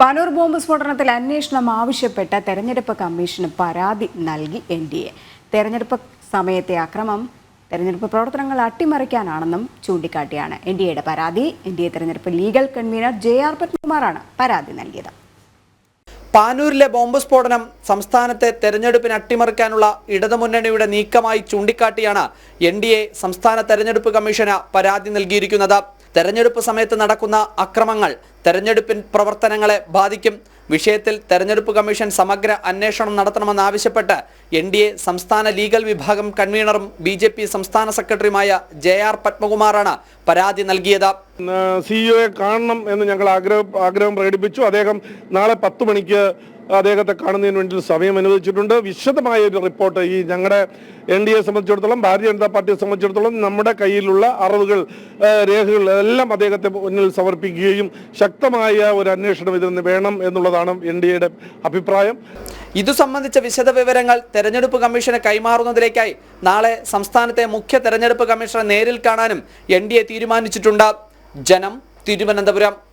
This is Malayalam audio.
പാനൂർ ബോംബ് സ്ഫോടനത്തിൽ അന്വേഷണം ആവശ്യപ്പെട്ട തെരഞ്ഞെടുപ്പ് കമ്മീഷന് പരാതി നൽകി എൻ ഡി എ. തെരഞ്ഞെടുപ്പ് സമയത്തെ അക്രമം തെരഞ്ഞെടുപ്പ് പ്രവർത്തനങ്ങൾ അട്ടിമറിക്കാനാണെന്നും ചൂണ്ടിക്കാട്ടിയാണ് എൻ ഡി എയുടെ പരാതി. എൻ ഡി എ തെരഞ്ഞെടുപ്പ് ലീഗൽ കൺവീനർ ജെ ആർ പത്മകുമാറാണ് പരാതി നൽകിയത്. പാനൂരിലെ ബോംബ് സ്ഫോടനം സംസ്ഥാനത്തെ തെരഞ്ഞെടുപ്പിന് അട്ടിമറിക്കാനുള്ള ഇടതുമുന്നണിയുടെ നീക്കമായി ചൂണ്ടിക്കാട്ടിയാണ് എൻ ഡി എ സംസ്ഥാന തെരഞ്ഞെടുപ്പ് കമ്മീഷന് പരാതി നൽകിയിരിക്കുന്നത്. തെരഞ്ഞെടുപ്പ് സമയത്ത് നടക്കുന്ന അക്രമങ്ങൾ തെരഞ്ഞെടുപ്പിൻ പ്രവർത്തനങ്ങളെ ബാധിക്കും. വിഷയത്തിൽ തെരഞ്ഞെടുപ്പ് കമ്മീഷൻ സമഗ്ര അന്വേഷണം നടത്തണമെന്നാവശ്യപ്പെട്ട് എൻ ഡി എ സംസ്ഥാന ലീഗൽ വിഭാഗം കൺവീനറും ബി സംസ്ഥാന സെക്രട്ടറിയുമായ ജെ ആർ പത്മകുമാറാണ് പരാതി നൽകിയത്. സിഇഒയെ കാണണം എന്ന് ഞങ്ങൾ ആഗ്രഹം ആഗ്രഹം പ്രകടിപ്പിച്ചു. അദ്ദേഹം നാളെ പത്ത് മണിക്ക് അദ്ദേഹത്തെ കാണുന്നതിന് വേണ്ടി സമയം അനുവദിച്ചിട്ടുണ്ട്. വിശദമായ ഒരു റിപ്പോർട്ട് ഈ ഞങ്ങളുടെ എൻ ഡി എ സംബന്ധിച്ചിടത്തോളം ഭാരതീയ ജനതാ പാർട്ടിയെ സംബന്ധിച്ചിടത്തോളം നമ്മുടെ കയ്യിലുള്ള അറിവുകൾ രേഖകൾ എല്ലാം അദ്ദേഹത്തെ മുന്നിൽ സമർപ്പിക്കുകയും ശക്തമായ ഒരു അന്വേഷണം ഇതിൽ നിന്ന് വേണം എന്നുള്ളതാണ് എൻ ഡി എയുടെ അഭിപ്രായം. ഇതു സംബന്ധിച്ച വിശദ വിവരങ്ങൾ തെരഞ്ഞെടുപ്പ് കമ്മീഷന് കൈമാറുന്നതിലേക്കായി നാളെ സംസ്ഥാനത്തെ മുഖ്യ തെരഞ്ഞെടുപ്പ് കമ്മീഷണറെ നേരിൽ കാണാനും എൻ തീരുമാനിച്ചിട്ടുണ്ട്. ജനം തിരുവനന്തപുരം.